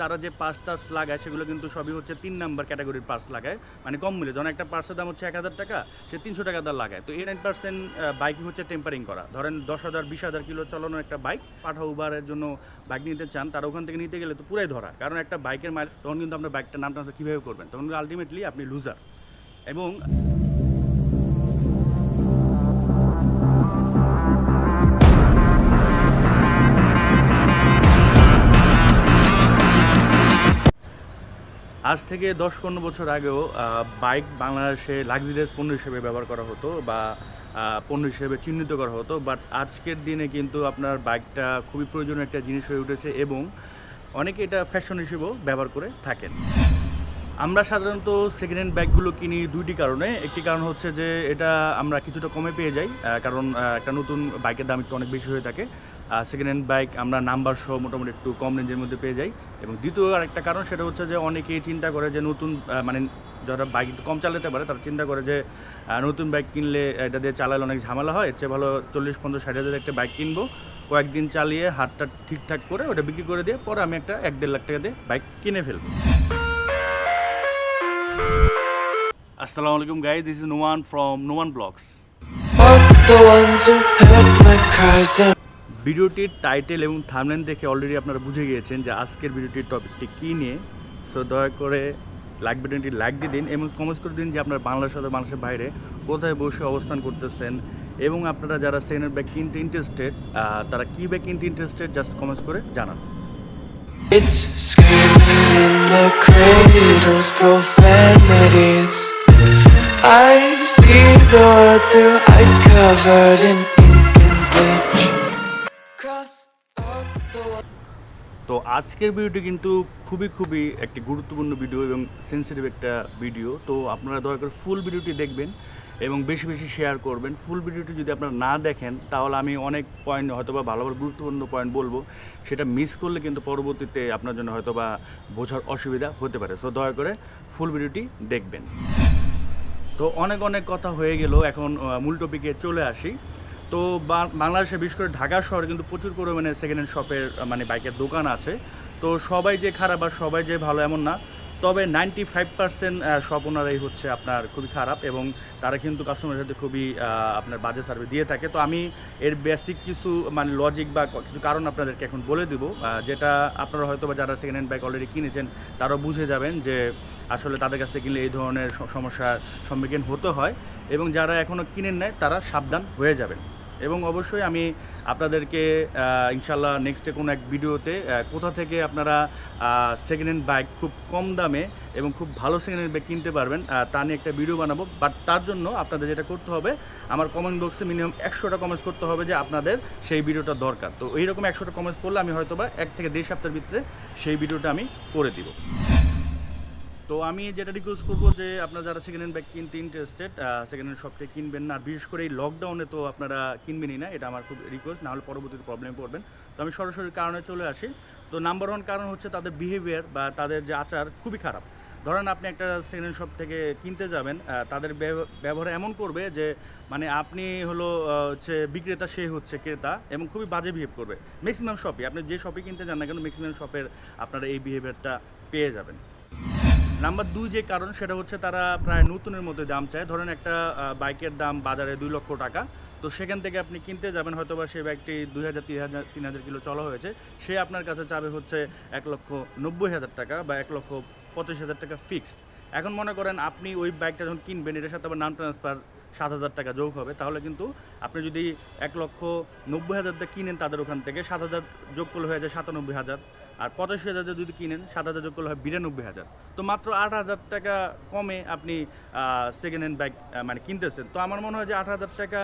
তারা যে পার্স টার্স লাগায়, সেগুলো কিন্তু সবই হচ্ছে তিন নাম্বার ক্যাটাগরির পার্স লাগায়। মানে কম মূল্যে যখন একটা পার্সের দাম হচ্ছে এক হাজার টাকা, সে তিনশো টাকা দাম লাগায়। তো এই নাইন পার্সেন্ট বাইকই হচ্ছে টেম্পারিং করা। ধরেন দশ হাজার, বিশ হাজার কিলো চালানো একটা বাইক পাঠা উবারের জন্য বাইক নিতে চান, তারা ওখান থেকে নিতে গেলে তো পুরাই ধরা। কারণ একটা বাইকের মাইল তখন কিন্তু আপনার বাইকটার নাম ট্রান্সফার কীভাবে করবেন? তখন আলটিমেটলি আপনি লুজার এবং আজ থেকে দশ পনেরো বছর আগেও বাইক বাংলাদেশে লাক্সারিয়াস পণ্য হিসেবে ব্যবহার করা হতো বা পণ্য হিসেবে চিহ্নিত করা হতো বাট আজকের দিনে কিন্তু আপনার বাইকটা খুবই প্রয়োজনীয় একটা জিনিস হয়ে উঠেছে এবং অনেকে এটা ফ্যাশন হিসেবেও ব্যবহার করে থাকেন। আমরা সাধারণত সেকেন্ড হ্যান্ড ব্যাগগুলো কিনি দুইটি কারণে। একটি কারণ হচ্ছে যে এটা আমরা কিছুটা কমে পেয়ে যাই কারণ একটা নতুন বাইকের দাম একটু অনেক বেশি হয়ে থাকে। সেকেন্ড হ্যান্ড বাইক আমরা নাম্বার সহ মোটামুটি একটু কম রেঞ্জের মধ্যে পেয়ে যাই। এবং দ্বিতীয় আরেকটা কারণ সেটা হচ্ছে যে অনেকেই চিন্তা করে যে নতুন মানে যারা বাইক কম চালাতে পারে তারা চিন্তা করে যে নতুন বাইক কিনলে এটা দিয়ে চালালে অনেক ঝামেলা হয়। এর চেয়ে ভালো চল্লিশ, পঞ্চাশ, ষাট হাজার একটা বাইক কিনবো, কয়েকদিন চালিয়ে হাতটা ঠিকঠাক করে ওটা বিক্রি করে দিয়ে পরে আমি একটা এক দেড় লাখ টাকা দিয়ে বাইক কিনে ফেলব। আসসালামু আলাইকুম guys this is Noyan from Noyan blogs ভিডিওটির টাইটেল এবং থামলেন দেখে অলরেডি আপনারা বুঝে গিয়েছেন যে আজকের ভিডিওটির টপিকটি কী নিয়ে। সো দয়া করে লাইক ভিডিওটি লাইক দিয়ে দিন এবং কমেন্টস করে দিন যে আপনার বাংলাদেশ অথবা বাংলাদেশের বাইরে কোথায় বসে অবস্থান করতেছেন এবং আপনারা যারা সেকেন্ড ব্যাগ কিনতে ইন্টারেস্টেড তারা কী ব্যাগ কিনতে ইন্টারেস্টেড জাস্ট কমেন্টস করে জানান। It's তো আজকের ভিডিওটি কিন্তু খুবই খুবই একটি গুরুত্বপূর্ণ ভিডিও এবং সেন্সিটিভ একটা ভিডিও। তো আপনারা দয়া করে ফুল ভিডিওটি দেখবেন এবং বেশি বেশি শেয়ার করবেন। ফুল ভিডিওটি যদি আপনারা না দেখেন, তাহলে আমি অনেক পয়েন্ট হয়তো বা ভালো ভালো গুরুত্বপূর্ণ পয়েন্ট বলব। সেটা মিস করলে কিন্তু পরবর্তীতে আপনার জন্য হয়তো বা বোঝার অসুবিধা হতে পারে। সো দয়া করে ফুল ভিডিওটি দেখবেন। তো অনেক অনেক কথা হয়ে গেল। এখন মূল টপিকে চলে আসি। তো বাংলাদেশে বিশেষ করে ঢাকা শহরে কিন্তু প্রচুর পরিমাণে সেকেন্ড হ্যান্ড শপের মানে বাইকের দোকান আছে। তো সবাই যে খারাপ আর সবাই যে ভালো এমন না। তবে নাইনটি ফাইভ পার্সেন্ট শপ ওনারাই হচ্ছে আপনার খুবই খারাপ এবং তারা কিন্তু কাস্টমারের সাথে খুবই আপনার বাজে সার্ভিস দিয়ে থাকে। তো আমি এর বেসিক কিছু মানে লজিক বা কিছু কারণ আপনাদেরকে এখন বলে দিব যেটা আপনারা হয়তো বা যারা সেকেন্ড হ্যান্ড বাইক অলরেডি কিনেছেন, তারাও বুঝে যাবেন যে আসলে তাদের কাছ থেকে কিনলে এই ধরনের সমস্যার সম্মুখীন হতে হয়। এবং যারা এখনও কিনেন নেয় তারা সাবধান হয়ে যাবেন। এবং অবশ্যই আমি আপনাদেরকে ইনশাল্লাহ নেক্সটে কোনো এক ভিডিওতে কোথা থেকে আপনারা সেকেন্ড হ্যান্ড বাইক খুব কম দামে এবং খুব ভালো সেকেন্ড হ্যান্ড বাইক কিনতে পারবেন তা নিয়ে একটা ভিডিও বানাবো। বাট তার জন্য আপনাদের যেটা করতে হবে, আমার কমেন্ট বক্সে মিনিমাম একশোটা কমেন্টস করতে হবে যে আপনাদের সেই ভিডিওটা দরকার। তো এইরকম একশোটা কমেন্টস করলে আমি হয়তো বা এক থেকে দেড় সপ্তাহের ভিতরে সেই ভিডিওটা আমি করে দিব। তো আমি যেটা রিকোয়েস্ট করব যে আপনারা যারা সেকেন্ড হ্যান্ড ব্যাগ কিনতে ইন্টারেস্টেড সেকেন্ড হ্যান্ড শপ থেকে কিনবেন না বিশেষ করে এই লকডাউনে তো আপনারা কিনবেনই না, এটা আমার খুব রিকোয়েস্ট নাহলে পরবর্তীতে প্রবলেম পড়বেন তো আমি সরাসরি কারণে চলে আসি। তো নাম্বার ওয়ান কারণ হচ্ছে তাদের বিহেভিয়ার বা তাদের যে আচার খুবই খারাপ। ধরেন আপনি একটা সেকেন্ড হ্যান্ড শপ থেকে কিনতে যাবেন তাদের ব্যব- ব্যবহার এমন করবে যে মানে আপনি হলো হচ্ছে বিক্রেতা, সে হচ্ছে ক্রেতা, এবং খুবই বাজে বিহেভ করবে। ম্যাক্সিমাম শপে আপনি যে শপে কিনতে যান না কেন ম্যাক্সিমাম শপের আপনারা এই বিহেভিয়ারটা পেয়ে যাবেন। নাম্বার দুই যে কারণ, সেটা হচ্ছে তারা প্রায় নতুনের মধ্যে দাম চায়। ধরেন একটা বাইকের দাম বাজারে দুই লক্ষ টাকা। তো সেখান থেকে আপনি কিনতে যাবেন হয়তো বা সেই বাইকটি দুই হাজার, তিন হাজার তিন হাজার কিলো চলা হয়েছে। সে আপনার কাছে চাবে হচ্ছে এক লক্ষ নব্বই হাজার টাকা বা এক লক্ষ পঁচিশ হাজার টাকা ফিক্সড এখন মনে করেন আপনি ওই বাইকটা যখন কিনবেন, এটার সাথে আবার নাম ট্রান্সফার সাত হাজার টাকা যোগ হবে। তাহলে কিন্তু আপনি যদি এক লক্ষ নব্বই হাজারটা কিনেন তাদের ওখান থেকে, সাত হাজার যোগ করলে হয়ে যায় সাতানব্বই হাজার। আর পঁচাশি হাজার যদি কিনেন, সাত হাজার যোগ করলে হয় বিরানব্বই হাজার। তো মাত্র আট হাজার টাকা কমে আপনি সেকেন্ড হ্যান্ড বাইক মানে কিনতেছেন। তো আমার মনে হয় যে আট হাজার টাকা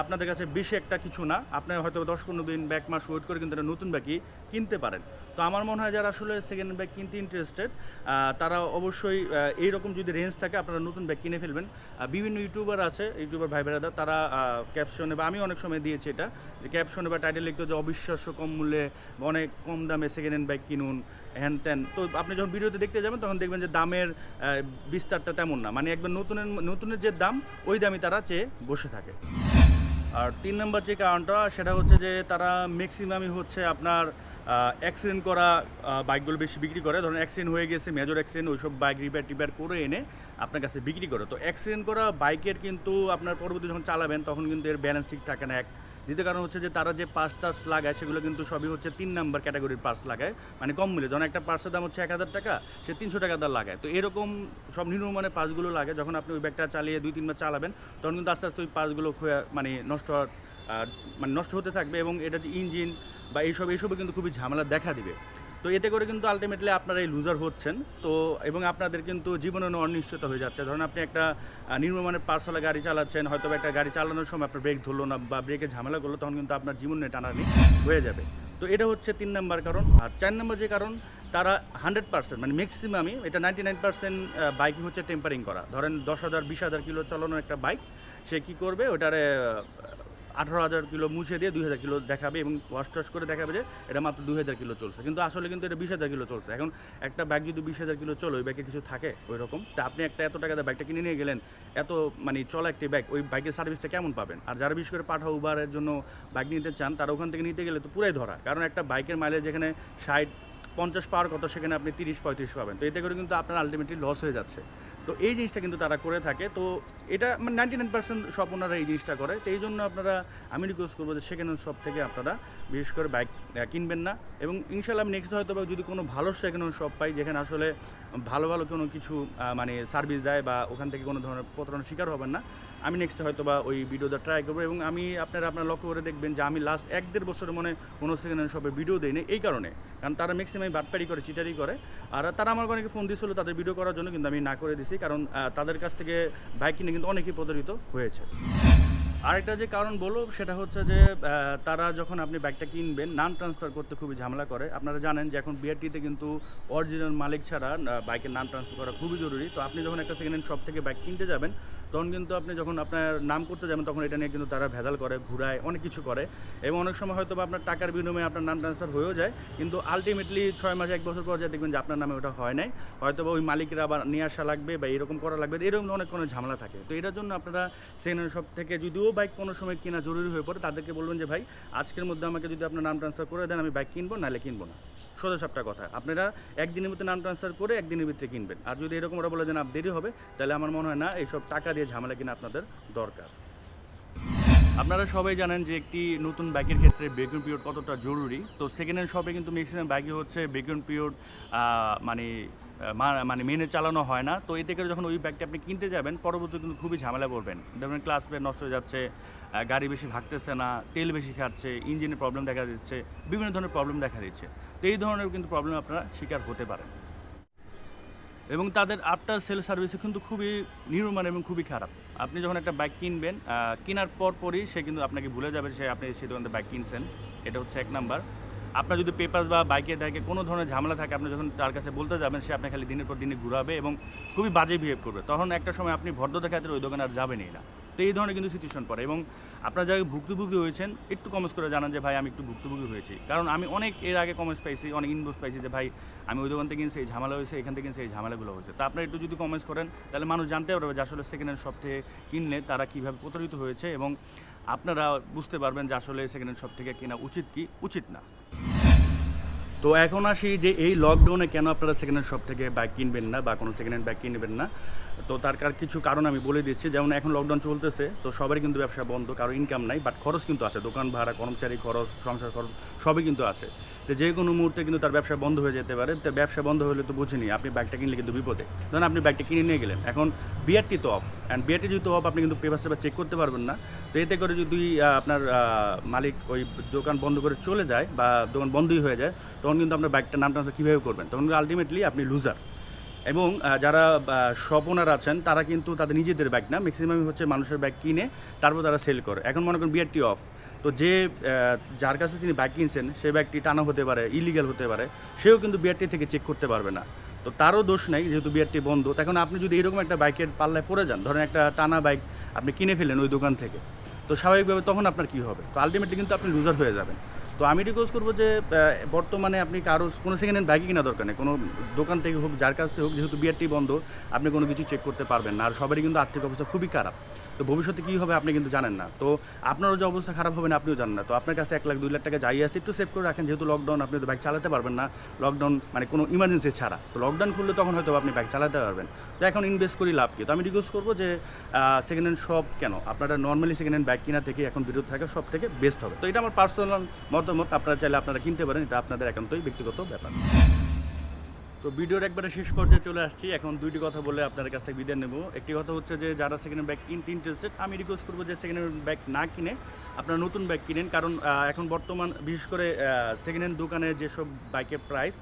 আপনাদের কাছে বেশি একটা কিছু না। আপনি হয়তো দশ পনেরো দিন ব্যাক মাস ওয়েট করে কিন্তু নতুন বাইকই কিনতে পারেন। তো আমার মনে হয় যারা আসলে সেকেন্ড ব্যাগ কিনতে ইন্টারেস্টেড তারা অবশ্যই এইরকম যদি রেঞ্জ থাকে, আপনারা নতুন ব্যাগ কিনে ফেলবেন। বিভিন্ন ইউটিউবার আছে ইউটিউবার ভাই বেড়াদা তারা ক্যাপশনে বা আমি অনেক সময় দিয়েছি এটা, যে ক্যাপশনে বা টাইটেল লিখতে যে অবিশ্বাস্য কম মূল্যে অনেক কম দামে সেকেন্ড হ্যান্ড ব্যাগ কিনুন হ্যান ত্যান। তো আপনি যখন ভিডিওতে দেখতে যাবেন, তখন দেখবেন যে দামের বিস্তারটা তেমন না। মানে একবার নতুনের নতুনের যে দাম, ওই দামই তারা চেয়ে বসে থাকে। আর তিন নম্বর যে কারণটা, সেটা হচ্ছে যে তারা ম্যাক্সিমামই হচ্ছে আপনার অ্যাক্সিডেন্ট করা বাইকগুলো বেশি বিক্রি করে। ধরুন অ্যাক্সিডেন্ট হয়ে গেছে মেজর অ্যাক্সিডেন্ট ওইসব বাইক রিপেয়ার টিপেয়ার করে এনে আপনার কাছে বিক্রি করে। তো অ্যাক্সিডেন্ট করা বাইকের কিন্তু আপনার পরবর্তী যখন চালাবেন, তখন কিন্তু এর ব্যালেন্স ঠিক থাকে না। এক, দ্বিতীয় কারণ হচ্ছে যে তারা যে পার্স টার্স লাগায়, সেগুলো কিন্তু সবই হচ্ছে তিন নাম্বার ক্যাটাগরির পার্স লাগায়। মানে কম মূল্যে। যখন একটা পার্সের দাম হচ্ছে এক হাজার টাকা, সে তিনশো টাকা দাম লাগায়। তো এরকম সব নিম্নমানের পার্সগুলো লাগে। যখন আপনি ওই ব্যাগটা চালিয়ে দুই, তিনবার চালাবেন, তখন কিন্তু আস্তে আস্তে ওই পার্সগুলো মানে নষ্ট হওয়ার মানে নষ্ট হতে থাকবে এবং এটা যে ইঞ্জিন বা এইসব এইসবে কিন্তু খুবই ঝামেলা দেখা দিবে। তো এতে করে কিন্তু আলটিমেটলি আপনারা এই লুজার হচ্ছেন। তো এবং আপনাদের কিন্তু জীবনে অনিশ্চয়তা হয়ে যাচ্ছে। ধরুন আপনি একটা আহ, নিম্নমানের পার্সলা গাড়ি চালাচ্ছেন হয়তো একটা গাড়ি চালানোর সময় আপনার ব্রেক ধরলো না বা ব্রেকে ঝামেলা করল তখন কিন্তু আপনার জীবনে টানানি হয়ে যাবে। তো এটা হচ্ছে তিন নম্বর কারণ। আর চার নম্বর যে কারণ তারা হান্ড্রেড পার্সেন্ট মানে ম্যাক্সিমামই এটা নাইনটি নাইন পার্সেন্ট বাইকই হচ্ছে টেম্পারিং করা। ধরেন দশ হাজার বিশ হাজার কিলো চালানোর একটা বাইক সে কী করবে? ওটারে আঠারো হাজার কিলো মুছে দিয়ে দুই হাজার কিলো দেখাবে এবং ওয়াশ টস করে দেখাবে যে এটা মাত্র দুই হাজার কিলো চলছে। কিন্তু আসলে কিন্তু এটা বিশ হাজার কিলো চলছে। এখন একটা ব্যাগ যদি বিশ হাজার কিলো চলে, ওই ব্যাগে কিছু থাকে ওই রকম তা আপনি একটা এত টাকা বাইকটা কিনে নিয়ে গেলেন, এত মানে চলা একটি ব্যাগ ওই বাইকের সার্ভিসটা কেমন পাবেন? আর যারা বিশেষ করে পাঠা উবারের জন্য বাইক নিতে চান, তারা ওখান থেকে নিতে গেলে তো পুরাই ধরা। কারণ একটা বাইকের মাইলেজ যেখানে ষাট, পঞ্চাশ পাওয়ার কত, সেখানে আপনি তিরিশ, পঁয়ত্রিশ পাবেন। তো এতে করে কিন্তু আপনার আলটিমেটলি লস হয়ে যাচ্ছে। তো এই জিনিসটা কিন্তু তারা করে থাকে। তো এটা মানে নাইনটি নাইন পার্সেন্ট সব ওনারা এই জিনিসটা করে। তো এই জন্য আপনারা, আমি রিকোয়েস্ট করব যে সেকেন্ড হ্যান্ড শপ থেকে আপনারা বিশেষ করে বাইক কিনবেন না। এবং ইনশাল্লাহ আমি নেক্সট হয়তো বা যদি কোনো ভালো সেকেন্ড হ্যান্ড শপ পাই, যেখানে আসলে ভালো ভালো কোনো কিছু মানে সার্ভিস দেয় বা ওখান থেকে কোনো ধরনের প্রতারণার শিকার হবেন না, আমি নেক্সট হয়তো বা ওই ভিডিওটা ট্রাই করব। এবং আমি আপনারা, আপনার লক্ষ্য করে দেখবেন যে আমি লাস্ট এক দেড় বছরের মনে কোনো সেকেন্ড হ্যান্ড শপে ভিডিও দিই না এই কারণে। কারণ তারা ম্যাক্সিমাম বাটপারি করে চিটারি করে। আর তারা আমার অনেকে ফোন দিয়েছিল তাদের ভিডিও করার জন্য, কিন্তু আমি না করে দিছি। কারণ তাদের কাছ থেকে বাইক কিনে কিন্তু অনেকেই প্রতারিত হয়েছে। আরেকটা যে কারণ বলো, সেটা হচ্ছে যে তারা যখন আপনি বাইকটা কিনবেন, নাম ট্রান্সফার করতে খুবই ঝামেলা করে। আপনারা জানেন যে এখন বিআরটিতে কিন্তু অরিজিনাল মালিক ছাড়া বাইকের নাম ট্রান্সফার করা খুবই জরুরি। তো আপনি যখন একটা সেকেন্ড হ্যান্ড শপ থেকে বাইক কিনতে যাবেন, তখন কিন্তু আপনি যখন আপনার নাম করতে যাবেন, তখন এটা নিয়ে কিন্তু তারা ভেজাল করে, ঘুরায়, অনেক কিছু করে। এবং অনেক সময় হয়তো বা আপনার টাকার বিনিময়ে আপনার নাম ট্রান্সফার হয়েও যায়, কিন্তু আলটিমেটলি ছয় মাস, এক বছর পর যা দেখবেন যে আপনার নামে ওটা হয় নাই। হয়তো বা ওই মালিকেরা আবার নিয়ে আসা লাগবে বা এরকম করা লাগবে, এরকম অনেক কোনো ঝামেলা থাকে। তো এটার জন্য আপনারা সেকেন্ড হ্যান্ড শপ থেকে যদিও বাইক কোনো সময় কেনা জরুরি হয়ে পড়ে, তাদেরকে বলবেন যে, ভাই, আজকের মধ্যে আমাকে যদি আপনার নাম ট্রান্সফার করে দেন, আমি বাইক কিনবো, নাহলে কিনবো না। সোজা সাপটা কথা। আপনারা একদিনের মধ্যে নাম ট্রান্সফার করে একদিনের ভিতরে কিনবেন। আর যদি এরকম ওরা বলে যে, না, দেরি হবে, তাহলে আমার মনে হয়, না, এইসব টাকা দিয়ে ঝামেলা কিনা আপনাদের দরকার। আপনারা সবাই জানেন যে, একটি নতুন বাইকের ক্ষেত্রে ব্রেকন পিরিয়ড কতটা জরুরি। তো সেকেন্ড হ্যান্ড শপে কিন্তু ম্যাক্সিমাম বাইকে হচ্ছে ব্রেকন পিরিয়ড মানে মানে মেনে চালানো হয় না। তো এতে করে যখন ওই ব্যাগটি আপনি কিনতে যাবেন পরবর্তী কিন্তু খুবই ঝামেলা পড়বেন। যেমন ক্লাস প্লেট নষ্ট হয়ে যাচ্ছে গাড়ি বেশি ভাগতেছে না, তেল বেশি খাচ্ছে ইঞ্জিনের প্রবলেম দেখা দিচ্ছে, বিভিন্ন ধরনের প্রবলেম দেখা দিচ্ছে। তো এই ধরনের কিন্তু প্রবলেম আপনারা শিকার হতে পারেন। এবং তাদের আফটার সেল সার্ভিসে কিন্তু খুবই নির্মাণ এবং খুবই খারাপ। আপনি যখন একটা বাইক কিনবেন কেনার পর পরই সে কিন্তু আপনাকে ভুলে যাবে সে আপনি সেই দোকান থেকে বাইক কিনছেন। এটা হচ্ছে এক নাম্বার আপনার যদি পেপার বা বাইকে থাকে কোনো ধরনের ঝামেলা থাকে, আপনি যখন তার কাছে বলতে যাবেন, সে আপনার খালি দিনের পর দিনে ঘুরাবে এবং খুবই বাজে বিহেভ করবে। তখন একটা সময় আপনি ভদ্রতা খাতির ওই দোকানে আর যাবেনই না। তো এই ধরনের কিন্তু সিচুয়েশন পড়ে এবং আপনার যারা ভুক্তভোগী হয়েছেন, একটু কমেন্টস করে জানান যে, ভাই, আমি একটু ভুক্তভোগী হয়েছি। কারণ আমি অনেক এর আগে কমেন্টস পাইছি, অনেক ইনবক্স পাইছি যে, ভাই, আমি ওই দোকান থেকে কিনছি এই ঝামেলা হয়েছে, এখান থেকে কিনছি এই ঝামেলাগুলো হয়েছে। তা আপনারা একটু যদি কমেন্টস করেন, তাহলে মানুষ জানতে পারবে যে, আসলে সেকেন্ড হ্যান্ড শপ থেকে কিনলে তারা কীভাবে প্রতারিত হয়েছে এবং আপনারা বুঝতে পারবেন যে আসলে সেকেন্ড হ্যান্ড শপ থেকে কেনা উচিত কি? উচিত না। তো এখন আসি যে এই লকডাউনে কেন আপনারা সেকেন্ড হ্যান্ড শপ থেকে বাইক কিনবেন না বা কোনো সেকেন্ড হ্যান্ড বাইক কিনবেন না? তো তার কার কিছু কারণ আমি বলে দিচ্ছি। যেমন এখন লকডাউন চলতেছে, তো সবারই কিন্তু ব্যবসা বন্ধ, কারও ইনকাম নাই বাট খরচ কিন্তু আছে। দোকান ভাড়া, কর্মচারী খরচ, সংসার খরচ, সবই কিন্তু আছে। তো যে কোনো মুহূর্তে কিন্তু তার ব্যবসা বন্ধ হয়ে যেতে পারে। তো ব্যবসা বন্ধ হলে তো বুঝিনি, আপনি বাইকটা কিনলে কিন্তু বিপদে। ধরেন আপনি বাইকটা কিনে নিয়ে গেলেন। এখন বিআরটি তো অফ অ্যান্ড বিআরটি যেহেতু অফ আপনি কিন্তু পেপার সেপার চেক করতে পারবেন না। তো এতে করে যদি আপনার মালিক ওই দোকান বন্ধ করে চলে যায় বা দোকান বন্ধই হয়ে যায়, তখন কিন্তু আপনার বাইকটা নাম ট্রান্সফার কীভাবে করবেন? তখন আলটিমেটলি আপনি লুজার এবং যারা ওনার আছেন, তারা কিন্তু তাদের নিজেদের ব্যাগ না। ম্যাক্সিমাম হচ্ছে মানুষের ব্যাগ কিনে তারপর তারা সেল করে। এখন মনে করেন বিআরটি অফ তো যে যার কাছে তিনি বাইক কিনছেন সেই ব্যাগটি টানা হতে পারে ইলিগাল হতে পারে, সেও কিন্তু বিআরটি থেকে চেক করতে পারবে না। তো তারও দোষ নাই, যেহেতু বিআরটি বন্ধ। তখন আপনি যদি এরকম একটা বাইকের পাল্লায় পড়ে যান, ধরেন একটা টানা বাইক আপনি কিনে ফেলেন ওই দোকান থেকে, তো স্বাভাবিকভাবে তখন আপনার কী হবে? তো আলটিমেটলি কিন্তু আপনি লুজার হয়ে যাবেন। তো আমি রিকোয়েস্ট করব যে বর্তমানে আপনি কারও, কোনো সেকেন্ড হ্যান্ড বাইকই কেনা দরকার নেই। কোনো দোকান থেকে হোক, যার কাছ থেকে হোক, যেহেতু বিআরটি বন্ধ, আপনি কোনো কিছু চেক করতে পারবেন না। আর সবারই কিন্তু আর্থিক অবস্থা খুবই খারাপ। তো ভবিষ্যতে কী হবে আপনি কিন্তু জানেন না। তো আপনারও যে অবস্থা খারাপ হবে না, আপনিও জানেন না। তো আপনার কাছে এক লাখ, দুই লাখ টাকা যাই আছে, একটু সেভ করে রাখেন। যেহেতু লকডাউন আপনি তো বাইক চালাতে পারবেন না। লকডাউন মানে কোনো ইমার্জেন্সি ছাড়া। তো লকডাউন খুললে তখন হয়তো আপনি বাইক চালাতে পারবেন। তো এখন ইনভেস্ট করি লাভ কি? তো আমি রিকোয়েস্ট করব যে সেকেন্ড হ্যান্ড শপ কেন? আপনারা নর্মালি সেকেন্ড হ্যান্ড বাইক কেনা থেকে এখন বিরত থাকা সব থেকে বেস্ট হবে। তো এটা আমার পার্সোনাল মতামত। আপনারা চাইলে আপনারা কিনতে পারেন। এটা আপনাদের একান্তই ব্যক্তিগত ব্যাপার। তো ভিডিওর একবারে শেষ পর্যায়ে চলে আসছি। এখন দুইটি কথা বলে আপনার কাছ থেকে বিদায় নেব। একটি কথা হচ্ছে যে, যারা সেকেন্ড ব্যাগ কিনতে ইন্টারেস্টেড আমি রিকোয়েস্ট করব যে সেকেন্ড হ্যান্ড ব্যাগ না কিনে আপনারা নতুন ব্যাগ কিনেন। কারণ এখন বর্তমান, বিশেষ করে সেকেন্ড হ্যান্ড দোকানে যেসব বাইকের প্রাইস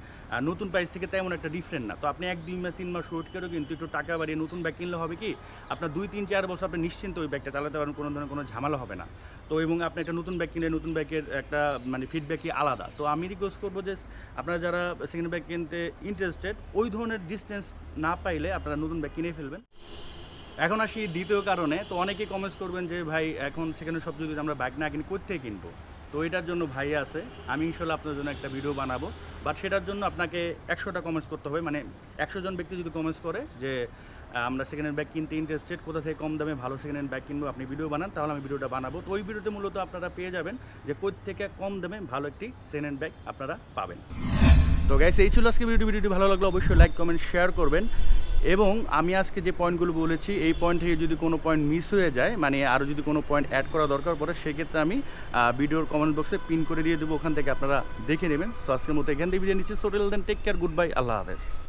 নতুন প্রাইস থেকে তেমন একটা ডিফারেন্ট না। তো আপনি এক, দুই মাস, তিন মাস ওয়েট করেও কিন্তু একটু টাকা বাড়িয়ে নতুন ব্যাগ কিনলে হবে কি, আপনার দুই, তিন, চার বছর আপনি নিশ্চিন্ত ওই ব্যাগটা চালাতে পারেন কোনো ধরনের কোনো ঝামেলা হবে না। তো এবং আপনি একটা নতুন ব্যাগ কিনে নতুন ব্যাগের একটা মানে ফিডব্যাকই আলাদা। তো আমি রিকোয়েস্ট করব যে আপনারা যারা সেকেন্ড ব্যাগ কিনতে ইন্টারেস্টেড ওই ধরনের ডিস্টেন্স না পাইলে আপনারা নতুন ব্যাগ কিনে ফেলবেন। এখন আসি দ্বিতীয় কারণে, তো অনেকেই কমেন্টস করবেন যে, ভাই, এখন সেখানে সব যদি আমরা বাইক না কিনি কোথেকে কিনবো? তো এটার জন্য ভাই আছে। আমি ইনশাল্লাহ আপনার জন্য একটা ভিডিও বানাবো। বাট সেটার জন্য আপনাকে একশোটা কমেন্টস করতে হবে। মানে একশো জন ব্যক্তি যদি কমেন্টস করে যে আমরা সেকেন্ড হ্যান্ড ব্যাগ কিনতে ইন্টারেস্টেড কোথা থেকে কম দামে ভালো সেকেন্ড হ্যান্ড ব্যাগ কিনবো, আপনি ভিডিও বানান, তাহলে আমি ভিডিওটা বানাবো। তো ওই ভিডিওতে মূলত আপনারা পেয়ে যাবেন যে কোথ থেকে কম দামে ভালো একটি সেকেন্ড হ্যান্ড ব্যাগ আপনারা পাবেন। তো গ্যাস এই ছিল আজকে ভিডিও ভিডিওটি ভালো লাগল অবশ্যই লাইক কমেন্ট শেয়ার করবেন। এবং আমি আজকে যে পয়েন্টগুলো বলেছি, এই পয়েন্ট থেকে যদি কোনো পয়েন্ট মিস হয়ে যায় মানে আরও যদি কোনো পয়েন্ট অ্যাড করা দরকার পড়ে, সেক্ষেত্রে আমি ভিডিওর কমেন্ট বক্সে পিন করে দিয়ে দেবো। ওখান থেকে আপনারা দেখে নেবেন। সো আজকের মতো এখান থেকে বিদায় নিচ্ছি। সোটেল then take care good bye আল্লাহ হাফেজ।